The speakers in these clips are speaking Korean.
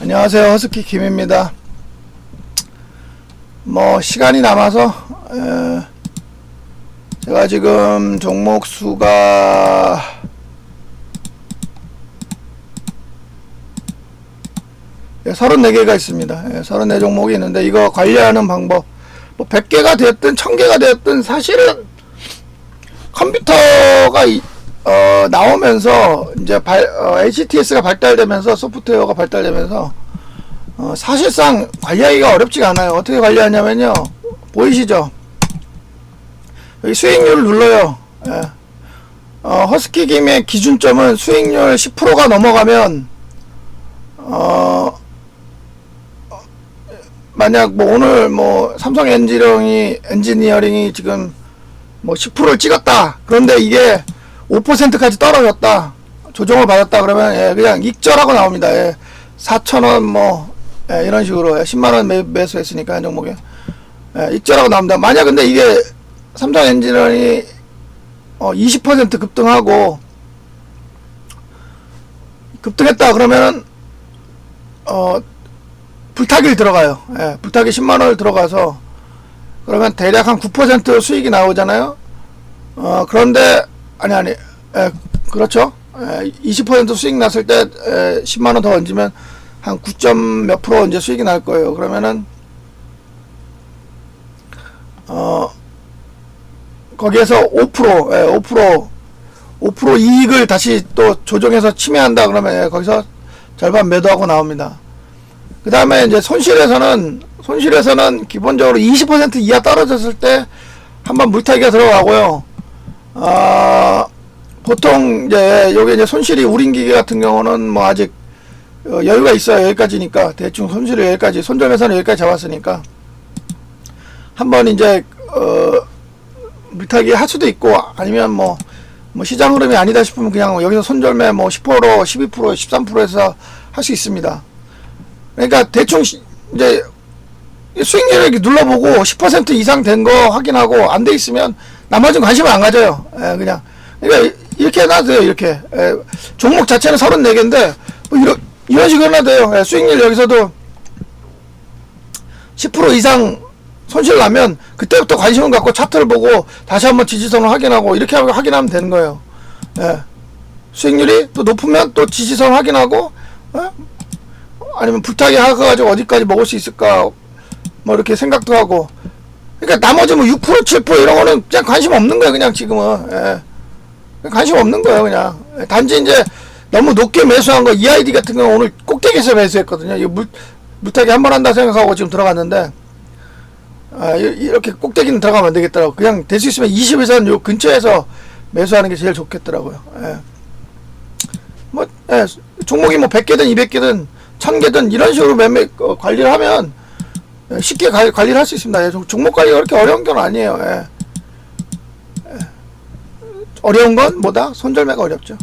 안녕하세요. 허스키 김입니다. 뭐 시간이 남아서 에, 제가 지금 종목 수가 예, 34개가 있습니다. 예, 34 종목이 있는데 이거 관리하는 방법 뭐 100개가 됐든 1000개가 됐든 사실은 컴퓨터가 이- 어, 나오면서 이제 발, 어, HTS가 발달되면서 소프트웨어가 발달되면서 어, 사실상 관리하기가 어렵지가 않아요. 어떻게 관리하냐면요. 보이시죠? 여기 수익률을 눌러요. 예. 어, 허스키 김의 기준점은 수익률 10%가 넘어가면 어, 어, 만약 뭐 오늘 뭐 삼성 엔지니어링이 지금 뭐 10%를 찍었다. 그런데 이게 5%까지 떨어졌다. 조정을 받았다. 그러면 예, 그냥 익절하고 나옵니다. 예. 4,000원 뭐 예, 이런 식으로 예, 10만 원 매, 매수했으니까 한 종목에 예, 익절하고 나옵니다. 만약 근데 이게 삼성 엔지니어링이 어, 20% 급등하고 급등했다 그러면은 어 불타기를 들어가요. 예, 불타기 10만 원을 들어가서 그러면 대략 한 9% 수익이 나오잖아요. 어, 그런데, 아니, 아니, 에, 그렇죠. 에, 20% 수익 났을 때, 에, 10만 원 더 얹으면 한 9점 몇 프로 이제 수익이 날 거예요. 그러면은, 어, 거기에서 5%, 에, 5%, 5% 이익을 다시 또 조정해서 침해한다 그러면 예, 거기서 절반 매도하고 나옵니다. 그 다음에 이제 손실에서는 손실에서는 기본적으로 20% 이하 떨어졌을 때 한번 물타기가 들어가고요. 아 보통 이제 여기 이제 손실이 우린 기계 같은 경우는 뭐 아직 어, 여유가 있어요. 여기까지니까 대충 손실을 여기까지 손절에서는 여기까지 잡았으니까 한번 이제 어 물타기 할 수도 있고 아니면 뭐, 뭐 시장 흐름이 아니다 싶으면 그냥 여기서 손절매 뭐 10% 12% 13%에서 할 수 있습니다. 그러니까 대충 시- 이제 수익률을 이렇게 눌러보고 10% 이상 된 거 확인하고 안 돼 있으면 나머지는 관심을 안 가져요. 예, 그냥 그러니까 이- 이렇게 해놔도 요. 이렇게 예, 종목 자체는 34개인데 뭐 이런 이런 식으로 해놔도요. 예, 수익률 여기서도 10% 이상 손실 나면 그때부터 관심을 갖고 차트를 보고 다시 한번 지지선을 확인하고 이렇게 확인하면 되는 거예요. 예. 수익률이 또 높으면 또 지지선 확인하고 예? 아니면 불타기 하가지고 어디까지 먹을 수 있을까 뭐 이렇게 생각도 하고. 그러니까 나머지 뭐 6% 7% 이런 거는 그냥 관심 없는 거예요 그냥 지금은. 예. 관심 없는 거예요 그냥. 예, 단지 이제 너무 높게 매수한 거 EID 같은 경우 오늘 꼭대기에서 매수했거든요. 물, 물타기 한 번 한다 생각하고 지금 들어갔는데. 아, 이- 이렇게 꼭대기는 들어가면 안 되겠더라고 그냥 될 수 있으면 20에서는 요 근처에서 매수하는 게 제일 좋겠더라고요. 예. 뭐 예, 종목이 뭐 100개든 200개든 1000개든 이런 식으로 매매 어, 관리를 하면 예, 쉽게 관- 관리를 할 수 있습니다. 예, 종- 종목 관리가 그렇게 어려운 건 아니에요. 예. 예. 어려운 건 뭐다? 손절매가 어렵죠.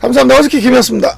감사합니다. 어스키 김이었습니다.